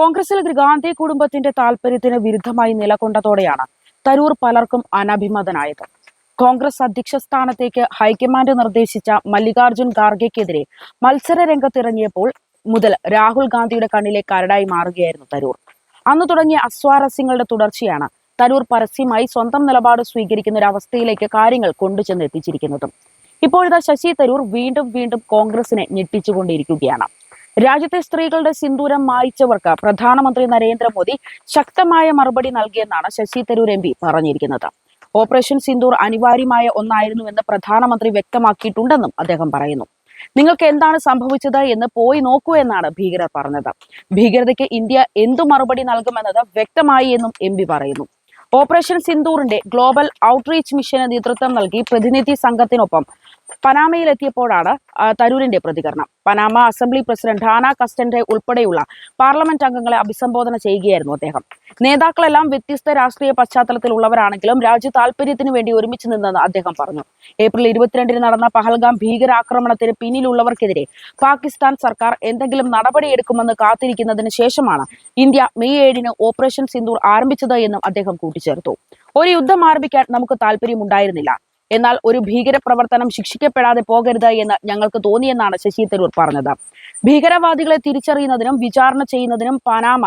കോൺഗ്രസിൽ ഗാന്ധി കുടുംബത്തിന്റെ താല്പര്യത്തിന് വിരുദ്ധമായി നിലകൊണ്ടതോടെയാണ് തരൂർ പലർക്കും അനഭിമതനായത്. കോൺഗ്രസ് അധ്യക്ഷ സ്ഥാനത്തേക്ക് ഹൈക്കമാൻഡ് നിർദ്ദേശിച്ച മല്ലികാർജുൻ ഖാർഗെക്കെതിരെ മത്സര രംഗത്തിറങ്ങിയപ്പോൾ മുതൽ രാഹുൽ ഗാന്ധിയുടെ കണ്ണിലെ കരടായി മാറുകയായിരുന്നു തരൂർ. അന്ന് തുടങ്ങിയ അസ്വാരസ്യങ്ങളുടെ തുടർച്ചയാണ് തരൂർ പരസ്യമായി സ്വന്തം നിലപാട് സ്വീകരിക്കുന്ന ഒരു അവസ്ഥയിലേക്ക് കാര്യങ്ങൾ കൊണ്ടുചെന്ന് എത്തിച്ചിരിക്കുന്നതും ഇപ്പോഴത്തെ ശശി തരൂർ വീണ്ടും വീണ്ടും കോൺഗ്രസിനെ ഞെട്ടിച്ചുകൊണ്ടിരിക്കുകയാണ്. രാജ്യത്തെ സ്ത്രീകളുടെ സിന്ദൂരം മായിച്ചവർക്ക് പ്രധാനമന്ത്രി നരേന്ദ്രമോദി ശക്തമായ മറുപടി നൽകിയെന്നാണ് ശശി തരൂർ എം പറഞ്ഞിരിക്കുന്നത്. ഓപ്പറേഷൻ സിന്ദൂർ അനിവാര്യമായ ഒന്നായിരുന്നുവെന്ന് പ്രധാനമന്ത്രി വ്യക്തമാക്കിയിട്ടുണ്ടെന്നും അദ്ദേഹം പറയുന്നു. നിങ്ങൾക്ക് എന്താണ് സംഭവിച്ചത് എന്ന് പോയി നോക്കൂ എന്നാണ് ഭീകരർ പറഞ്ഞത്. ഭീകരതയ്ക്ക് ഇന്ത്യ എന്തു മറുപടി നൽകുമെന്നത് വ്യക്തമായി എന്നും എം പറയുന്നു. ഓപ്പറേഷൻ സിന്ദൂറിന്റെ ഗ്ലോബൽ ഔട്ട്റീച്ച് മിഷന് നേതൃത്വം നൽകി പ്രതിനിധി സംഘത്തിനൊപ്പം പനാമയിലെത്തിയപ്പോഴാണ് തരൂരിന്റെ പ്രതികരണം. പനാമ അസംബ്ലി പ്രസിഡന്റ് ഹാന കസ്റ്റന്റെ ഉൾപ്പെടെയുള്ള പാർലമെന്റ് അംഗങ്ങളെ അഭിസംബോധന ചെയ്യുകയായിരുന്നു അദ്ദേഹം. നേതാക്കളെല്ലാം വ്യത്യസ്ത രാഷ്ട്രീയ പശ്ചാത്തലത്തിലുള്ളവരാണെങ്കിലും രാജ്യ താല്പര്യത്തിന് വേണ്ടി ഒരുമിച്ച് നിന്നെന്ന് അദ്ദേഹം പറഞ്ഞു. ഏപ്രിൽ ഇരുപത്തിരണ്ടിന് നടന്ന പഹൽഗാം ഭീകരാക്രമണത്തിന് പിന്നിലുള്ളവർക്കെതിരെ പാകിസ്ഥാൻ സർക്കാർ എന്തെങ്കിലും നടപടിയെടുക്കുമെന്ന് കാത്തിരിക്കുന്നതിന് ശേഷമാണ് ഇന്ത്യ മെയ് ഏഴിന് ഓപ്പറേഷൻ സിന്ദൂർ ആരംഭിച്ചത് എന്നും അദ്ദേഹം കൂട്ടിച്ചേർത്തു. ഒരു യുദ്ധം ആരംഭിക്കാൻ നമുക്ക് താല്പര്യമുണ്ടായിരുന്നില്ല എന്നാൽ ഒരു ഭീകര പ്രവർത്തനം ശിക്ഷിക്കപ്പെടാതെ പോകരുത് എന്ന് ഞങ്ങൾക്ക് തോന്നിയെന്നാണ് ശശി തരൂർ പറഞ്ഞത്. ഭീകരവാദികളെ തിരിച്ചറിയുന്നതിനും വിചാരണ ചെയ്യുന്നതിനും പനാമ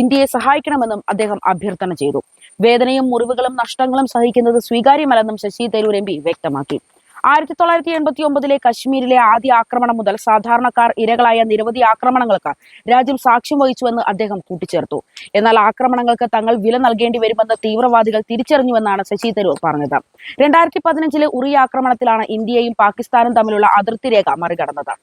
ഇന്ത്യയെ സഹായിക്കണമെന്നും അദ്ദേഹം അഭ്യർത്ഥന ചെയ്തു. വേദനയും മുറിവുകളും നഷ്ടങ്ങളും സഹിക്കുന്നത് സ്വീകാര്യമല്ലെന്നും ശശി തരൂർ എം വ്യക്തമാക്കി. ആയിരത്തി തൊള്ളായിരത്തി എൺപത്തി ഒമ്പതിലെ കശ്മീരിലെ ആദ്യ ആക്രമണം മുതൽ സാധാരണക്കാർ ഇരകളായ നിരവധി ആക്രമണങ്ങൾക്ക് രാജ്യം സാക്ഷ്യം വഹിച്ചുവെന്ന് അദ്ദേഹം കൂട്ടിച്ചേർത്തു. എന്നാൽ ആക്രമണങ്ങൾക്ക് തങ്ങൾ വില നൽകേണ്ടി വരുമെന്ന് തീവ്രവാദികൾ തിരിച്ചറിഞ്ഞുവെന്നാണ് ശശി തരൂർ പറഞ്ഞത്. രണ്ടായിരത്തി പതിനഞ്ചിലെ ഉറി ആക്രമണത്തിലാണ് ഇന്ത്യയും പാകിസ്ഥാനും തമ്മിലുള്ള അതിർത്തി രേഖ മറികടന്നത്.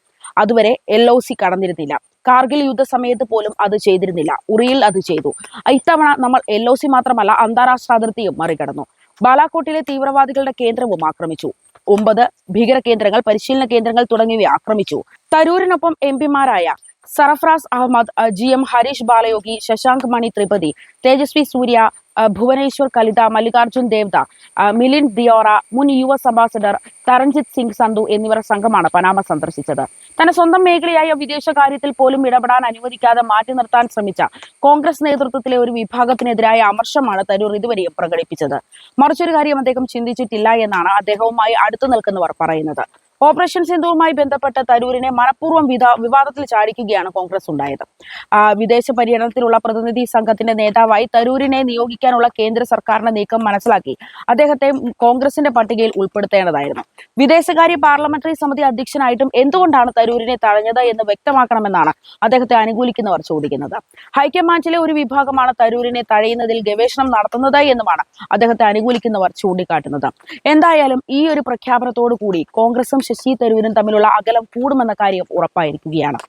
അതുവരെ എൽ ഒ സി കടന്നിരുന്നില്ല. കാർഗിൽ യുദ്ധസമയത്ത് പോലും അത് ചെയ്തിരുന്നില്ല. ഉറിയിൽ അത് ചെയ്തു. ഇത്തവണ നമ്മൾ എൽ ഒ സി മാത്രമല്ല അന്താരാഷ്ട്ര അതിർത്തിയും മറികടന്നു. ബാലാക്കോട്ടിലെ തീവ്രവാദികളുടെ കേന്ദ്രവും ആക്രമിച്ചു. ഒമ്പത് ഭീകര കേന്ദ്രങ്ങൾ പരിശീലന കേന്ദ്രങ്ങൾ തുടങ്ങിയവ ആക്രമിച്ചു. തരൂരിനൊപ്പം എം പിമാരായ സർഫറാസ് അഹമ്മദ് അഹ് ജി എം ഹരീഷ് ബാലയോഗി ശശാങ്ക് മണി ത്രിപതി തേജസ്വി സൂര്യ ഭുവനേശ്വർ കലിത മല്ലികാർജുൻ ദേവ്ദ മിലിൻ ദിയോറ മുൻ U S ambassador Taranjit Singh Sandhu എന്നിവർ സംഘമാണ് പനാമ സന്ദർശിച്ചത്. തന്റെ സ്വന്തം മേഖലയായ വിദേശകാര്യത്തിൽ പോലും ഇടപെടാൻ അനുവദിക്കാതെ മാറ്റി നിർത്താൻ ശ്രമിച്ച കോൺഗ്രസ് നേതൃത്വത്തിലെ ഒരു വിഭാഗത്തിനെതിരായ അമർഷമാണ് തരൂർ ഇതുവരെയും പ്രകടിപ്പിച്ചത്. മറിച്ചൊരു കാര്യം അദ്ദേഹം ചിന്തിച്ചിട്ടില്ല എന്നാണ് അദ്ദേഹവുമായി അടുത്തു നിൽക്കുന്നവർ പറയുന്നത്. ഓപ്പറേഷൻ സിന്ധുവുമായി ബന്ധപ്പെട്ട തരൂരിനെ മനഃപൂർവം വിവാദത്തിൽ ചാടിക്കുകയാണ് കോൺഗ്രസ് ഉണ്ടായത്. വിദേശ പര്യടനത്തിലുള്ള പ്രതിനിധി സംഘത്തിന്റെ നേതാവായി തരൂരിനെ നിയോഗിക്കാനുള്ള കേന്ദ്ര സർക്കാരിന്റെ നീക്കം മനസ്സിലാക്കി. അദ്ദേഹത്തെ കോൺഗ്രസിന്റെ പട്ടികയിൽ ഉൾപ്പെടുത്തേണ്ടതായിരുന്നു. വിദേശകാര്യ പാർലമെന്ററി സമിതി അധ്യക്ഷനായിട്ടും എന്തുകൊണ്ടാണ് തരൂരിനെ തഴഞ്ഞത് എന്ന് വ്യക്തമാക്കണമെന്നാണ് അദ്ദേഹത്തെ അനുകൂലിക്കുന്നവർ ചോദിക്കുന്നത്. ഹൈക്കമാൻഡിലെ ഒരു വിഭാഗമാണ് തരൂരിനെ തഴയുന്നതിൽ ഗവേഷണം നടത്തുന്നത് എന്നുമാണ് അദ്ദേഹത്തെ അനുകൂലിക്കുന്നവർ ചൂണ്ടിക്കാട്ടുന്നത്. എന്തായാലും ഈ ഒരു പ്രഖ്യാപനത്തോടു കൂടി കോൺഗ്രസും ശശി തരൂരും തമ്മിലുള്ള അകലം കൂടുമെന്ന കാര്യം ഉറപ്പായിരിക്കുകയാണ്